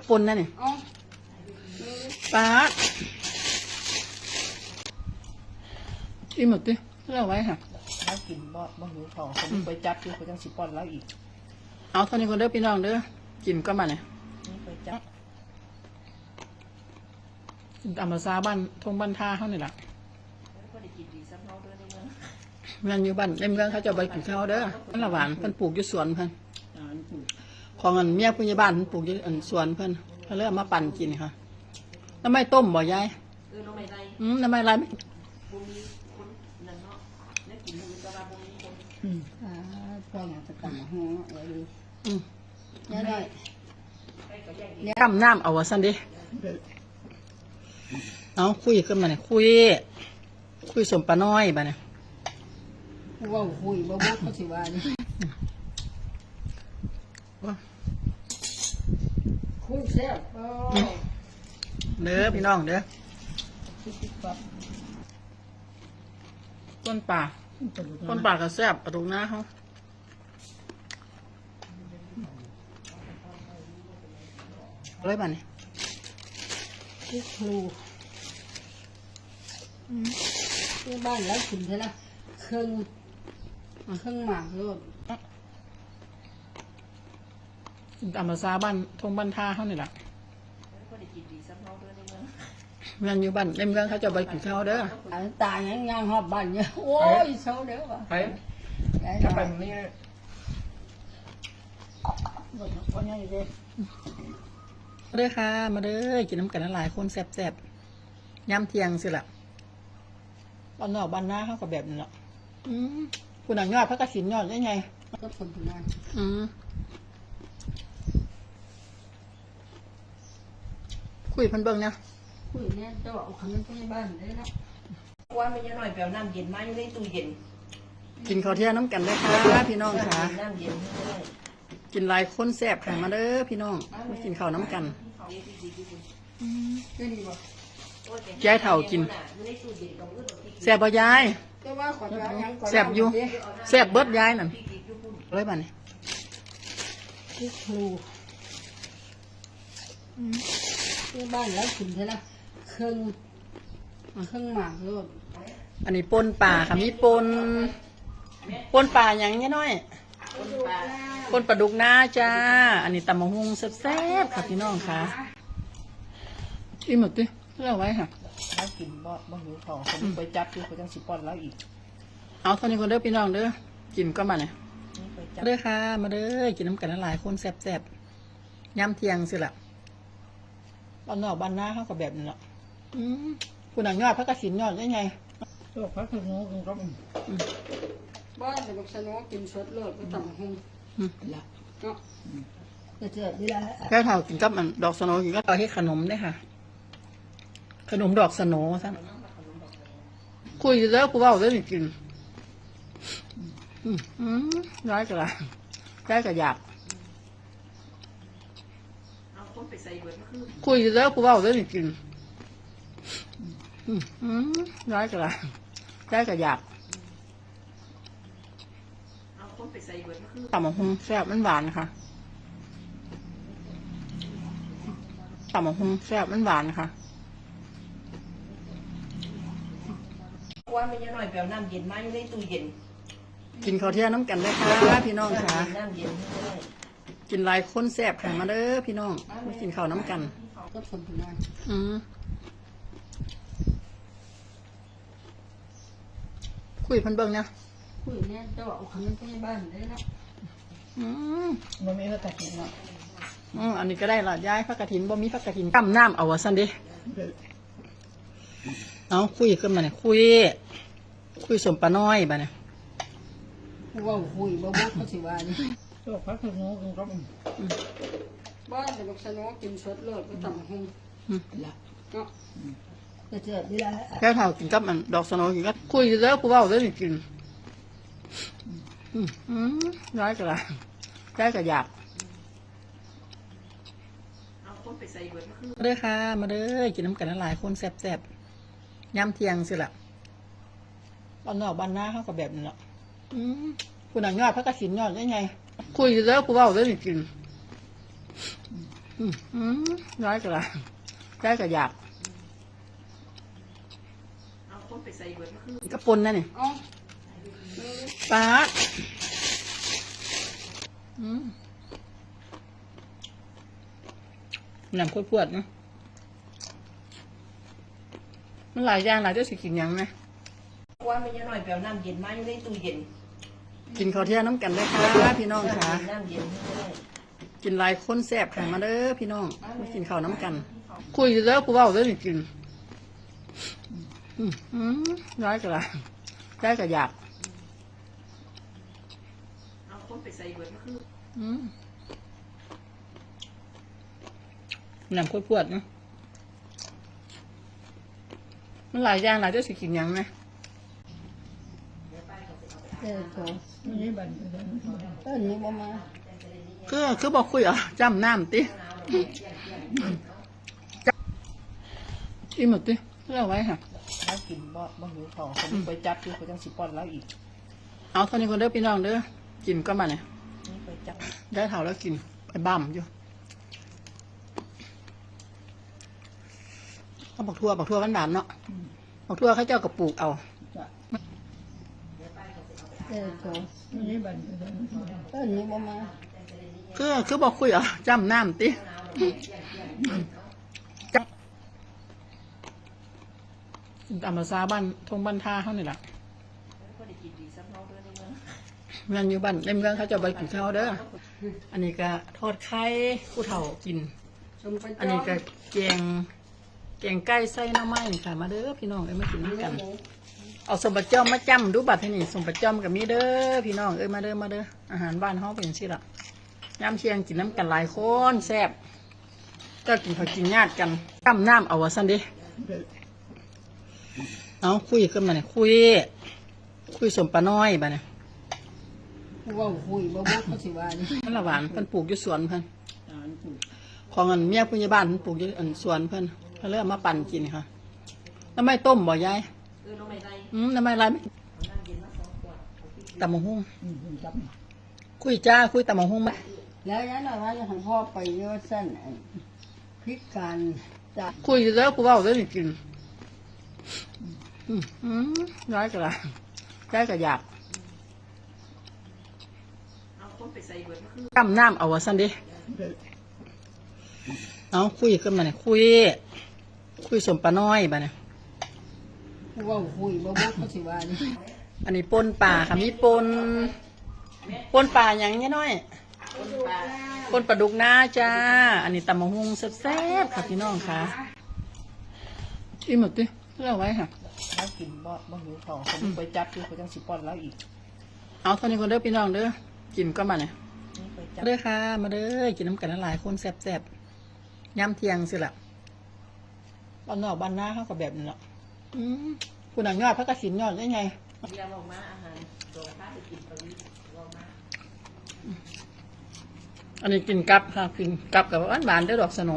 ระปนนั่นนี่เอ้าปลาอีหมดดิเลือกไว้ค่ะแล้วกินบ่บ่หิวท้องผมไปจับอยู่เขาจังสิป้อนแล้วอีก เอาเท่านี้คนเด้อพี่น้องเด้อกินก็มาเนี่ยนี่ไปจับกินตามภาษาบ้านทงบ้านท่าเขานี่แหละก็ได้กินดีซ้ำเฮาด้วยในเมืองเมืองอยู่บ้านในเมืองเขาจะเอาไปกินข้าวเด้อมันละหวานเพิ่นปลูกอยู่สวนเพิ่นอ่านถูก ของอันเมียผู้ใหญ่บ้านเพิ่นปลูกอยู่อันสวนเพิ่นเขาเลยเอามาปั่นกินค่ะน้ำไม่ต้มบ่ยายเออน้องไม่ได้อืมน้ำไม่ไรไหมบ่มีคนนั่นเนาะแล้วกินมื้อก็ว่าบ่มีคนอืมอ่าพ่ออยากจะกลับมาห้องไว้ดีอืมเนี่ยได้ไปก็แยกอีกกำน้ำเอาวะสันดิเอาคุยขึ้นมาเนี่ยคุย คุยสมปลาน้อยบ่เนี่ยเว่าคุยบ่บ่เขาสิว่านี่ คุยแซ่บบ่เด้อพี่น้องเด้อต้นป่าต้นป่าก็แซ่บปลาดุกหน้าเขาเลยบ่เนี่ยคุยครูที่บ้านแล้วกินเท่าละเครื่องเครื่องหมากโล ดกินตามภาษาบ้านทงบ้านท่าเขานี่แหละก็ได้กินดีซ้ำเฮาด้วยในเมืองเมืองอยู่บ้านในเมืองเขาจะเอาไปกินข้าวเด้ออันตายยังย่างฮอบบ้านเนี่ยโอ้ยเศร้าเด้อว่ะไปได้จะหไปน่อยมื้อนี้บ่ต้องว่าไงเด้อมาเด้อค่ะ มาเด้อกินน้ำกันหลายคนแซ่บๆย่ำเที่ยงสิล่ะบ้านนอกบ้านหน้าเขาก็แบบนี้แหละอืมคุณอะยอดพระกฐินยอดได้ไงก็คนผู้นั้นอืม คุยเพันเบิ่งเนี่ยคุยเนี่ยเจ้าเอาคำนั้นไปบ้านได้แล้วว่ามันยังหน่อยแปลวน้ำเย็นมาอยู่ในตู้เย็นกินข้าวเที่ยงน้ำกันได้อค่ะพี่น้องค่ะน้ำเย็นให้ได้กินหลายคนแซ่บค่ะมาเด้อพี่น้องมากินข้าวน้ำกันเขาเรียกดีๆดีก็ดีบ่ๆยายเฒ่ากินอยู่ในตู้เย็นตรงอื่นตรงที่แซ่บบ่ยายแต่ว่าขอจะเอาหยังก่อนแซ่บอยู่แซ่บเบิดยายนั่นพี่กิ๊กอยู่พุ่นเลยบ่เนี่ยคุย ครูที่บ้านแล้วกินเท่าละเครื่องเครื่องหมากโลดอันนี้ปนป่าค่ะมีปนปนป่าอย่างเงี้ยน้อยปนปลาดุกหน้าจ้า อันนี้ตำมะฮุงแซ่บๆค่ะพี่น้องค่ะอีหมดดิเลือไว้ค่ะ แล้วกินบ่บ่หิวท้องผมไปจับอยู่เขาจังสิป้อนแล้วอีกเอาเท่านี้คนเด้อพี่น้องเด้อกินก็มาเนี่ยนี่ไปจับเด้อค่ะ มาเด้อกินน้ำกันหลายคนแซ่บๆย่ำเทียงสิล่ะ บ้านนอกบ้านหน้าเขาก็แบบนี้แหละอืมคุณอะยอดพระกฐินยอดได้ไงโอ้พักถึงงูครับบ้านจะบอกสนอกินสดโลดก็ต่ำหงอืมละเนาะก็เจอดีละแก้วเท่ากินกับอันดอกสโนกินก็เอาให้ขนมได้ค่ะ ขนมดอกสโนซะคุยแล้วกูเว่าได้ไม่กิน อืมอืมร้ายกระไรร้ายกระอยาก เอาคน ไปใส่เบิดมันคือคุยแล้วกูเว่าได้ไม่กินอืมอืมร้ายกระไรร้ายกระอยากเอาคนไปใส่เบิดมันคือตำมะฮุงแซ่บมันหวานค่ะตำมะฮุงแซ่บมันหวานค่ะว่ามันยังหน่อยแปลวน้ำเย็นมาอยู่ในตู้เย็นกินข้าวเที่ยงน้ำกันได้ค่ะพี่น้องค่ะ น้ำเย็นให้ได้ กินหลายคนแซ่บค่ะมาเด้อพี่น้องมากินข้าวน้ำกันก็คนผู้นั้นอืมคุยเพันเบิ่งเนี่ยคุยเนี่ยเจ้าเอาคำนั้นไปบ้านได้แล้วอืมมันมีเท่าไหร่เนาะอืมอันนี้ก็ได้ละย้ายพักกระถินบ่มีพักกระถินกำน้ำเอาวะสันดิเอาคุยขึ้นมาเนี่ยคุย คุยสมปลาน้อยบ่เนี่ยเว่าคุยบ่บ่เขาสิว่านี่ โอ้พักถึงงูครับบ้านจะบอกสนอกินสดโลดก็ต่ำหงอืมละเนาะก็เจอดีละแก้วเท่ากินกับอันดอกสโนกินก็คุยแล้วกูเว่าได้ไม่กินอืมอืมร้ายกระไรร้ายกระอยากเอาคนไปใส่เบิดมันคือมาเด้อค่ะ มาเด้อกินน้ำกันหลายคนแซ่บๆย่ำเที่ยงสิล่ะบ้านนอกบ้านหน้าเขาก็แบบนี้แหละอืมคุณอะยอดพระกฐินยอดได้ไง คุยแล้วกูเว่าได้ไม่กินอือืมอืมร้ายก็ละร้ายก็อยากเอาคนไปใส่เบิดมันคือกระปนนั่นนี่เอ๋อปลาอืมน้ำข้นพวดๆเนาะมันหลายอย่างหลายเจ้าสิกินหยังนะว่ามันยังหน่อยแปลวน้ำเย็นมาอยู่ในตู้เย็น กินข้าวเที่ยงน้ำกันได้ค่ะพี่น้องค่ะ กินหลายคนแซ่บค่ะมาเด้อพี่น้องมากินข้าวน้ำกัน คุยอยู่แล้วกูเว่าเด้อนี่กินร้ายก็ละร้ายก็อยากเอาคนไปใส่เบิดมันคืออืมน้ำข้นพวดๆนะมันหลายอย่างหลายเจ้าสิกินยังนะ เออโถนี่บันเออนี่บ่มาคือคือบอกคุยเหรอะจำน้ำติจำอีหมดติเพื่อไว้ค่ะ แล้วกินบ่บ่หิวของคนไปจับอยู่เขาจังสิป้อนแล้วอีกเอาเท่านี้คนเด้อพี่น้องเด้อกินก็มาเนี่ยนี่ไปจับได้เท่าแล้วกินไปบ้ามอยู่เอาบักทั่วบักทั่วหวานเนาะบักทั่วเขาเจ้ากับปลูกเอา เออนี่บันเออนี่บ่มาคือคือบอกคุยเหรอะจำน้ำติจำตามภาษาบ้านทงบ้านท่าเขานี่แหละก็ได้กินดีสักเท่านเมืองอยู่บ้านในเมืองเขาจะไปกินข้าวเด้อ อันนี้ก็ทอดไข่ผู้เฒ่ากิน อันนี้ก็แกงแกงไก่ใส่หน้ำไม้ค่ะ มาเด้อพี่น้องเอ้ยมากินน้ำกัน เอาสมบัติจอมมาจำดูบัตรที่นี่สมบัติจอมกับมีเด้อพี่น้องเอ้ยมาเด้อมาเด้ออาหารบ้านเฮาเป็นสิล่ะยามเที่ยงกินน้ำกันหลายคนแซ่บก็กินข้าวกินญาติกันตั้มน้ำเอาวะสันเดิเอาคุยกันมาเนี่ยคุย คุยสมปลาน้อยบ้าเนี่ยว่าคุยบ่บ่เขาสิว่านี่มันละหวานเพิ่นปลูกอยู่สวนเพิ่นอ่านถูกของอันเมียผู้ใหญ่บ้านเพิ่นปลูกอยู่อันสวนเพิ่นเพิ่นเลยเอามาปั่นกินค่ะน้ำไม่ต้มบ่ยายเออน้องไม่ได้ อืมน้ำไม่ไรไม่น้ำเย็นมาสองขวดตำมะฮุ่งอืมจับคุยจ้าคุยตำมะฮุ่งมาแล้วยันน่ะว่าจะให้พ่อไปเยอะสั้นไอ้พิการจากคุยอยู่แล้วกูเว่าเด้อนี่กินอืมอืมร้ายก็ละร้ายก็อยากเอาคนไปใส่เบิดมันคือตั้มน้ำเอาวะสันเดิเอาคุยกันมาเนี่ยคุย คุยสมปลาน้อยบ้าเนี่ย ว่าคุยบ่บ่เขาสิว่านี่อันนี้ปนป่าค่ะมีปนปนป่าอย่างเงี้ยน้อยคนปลาปนปลาดุกหน้าจ้า อันนี้ตำมะฮุงแซ่บๆค่ะพี่น้องค่ะอีหมดดิเพื่อเอาไว้ค่ะแล้วกินบ่บ่หิวของคนไปจับอยู่เขาจังสิป้อนแล้วอีก เอาเท่านี้คนเด้อพี่น้องเด้อกินก็มาเนี่ยนี่ไปจับเด้อค่ะ มาเด้อกินน้ำกันหลายคนแซ่บๆย่ำเที่ยงสิล่ะบ้านนอกบ้านนาเขาก็แบบนี้แหละ อืมคุณนังยอดพระกฐินยอดได้ไงเรียนออกมาอาหารโดนพาไปกินตะวิออกมาอันนี้กินกับค่ะกินกับกับหวานหวานๆเด้อดอกสโหน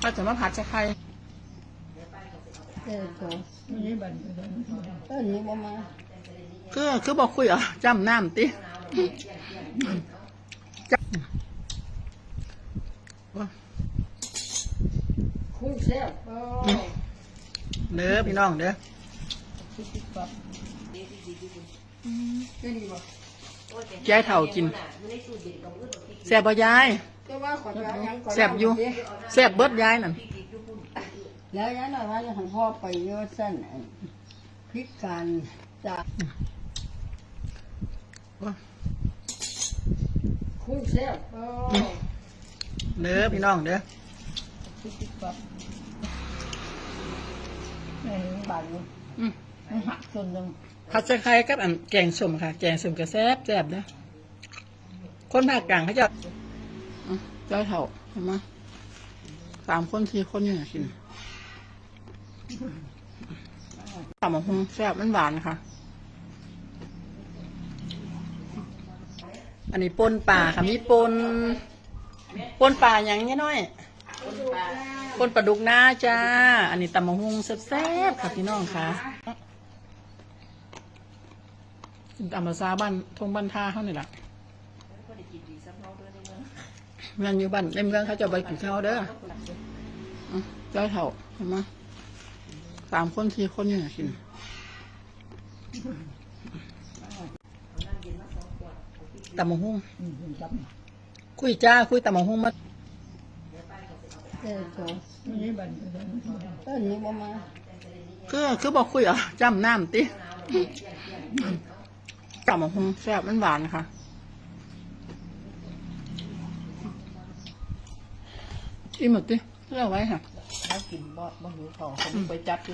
ถ้าจะมาผัดใส่ไข่เออโถนี่บันเออนี่บ่มาคือคือบอกคุยเหรอะจำน้ำติจำคุยแซ่บ เออเด้อพี่น้องเด้อดีดีดีดีก็ดีบ่ยายเถ่ากินอยู่ในตู้เย็นตรงอื่นตรงที่แซ่บบ่ยายแต่ว่าขอจะเอาหยังก่อนแซ่บอยู่แซ่บเบิดยายนั่นที่กินอยู่พุ่นแล้วยันน่ะว่าจะให้พ่อไปเยอะสั้นไอ้พิการจากคุยแซ่บเออเด้อพี่น้องเด้อในบ้านนี้อืมมันหักส่วนหนึ่งผัดใส่ไข่กับอันแกงส้มค่ะ แกงส้มก็แซ่บแซ่บเด้อคนภาคกลางเขาจะอืมยายเถ่าเห็นไหมสามคนสี่คนเนี่ยกินตำมะฮุงแซ่บมันหวานค่ะ อันนี้ปนป่าค่ะมีปนปนป่าอย่างเงี้ยน้อยคนปลา ปนปลาดุกหน้าจ้า อันนี้ตำมะฮุงแซ่บๆค่ะพี่น้องค่ะตามภาษาบ้านทงบ้านท่าเขานี่แหละก็ได้กินดีสักเท่าเด้อในเมืองานอยู่บ้านในเมืองเขาจะไปกินข้าวเด้อเจ้าเถ่าเห็นไหมสามคนสี่คนเนี่ยกินตำมะฮุ่งคุยจ้าคุยตำมะฮุ่งมา เออโถนี่บันนี่บ่มาคือคือบอกคุยอะจำน้ำติตำมะฮุ่งแซ่บมันหวานค่ะอิ่มหมดติเลือกไว้ค่ะ แล้วกินบ่บ่หิวเขาผมไปจับอยู่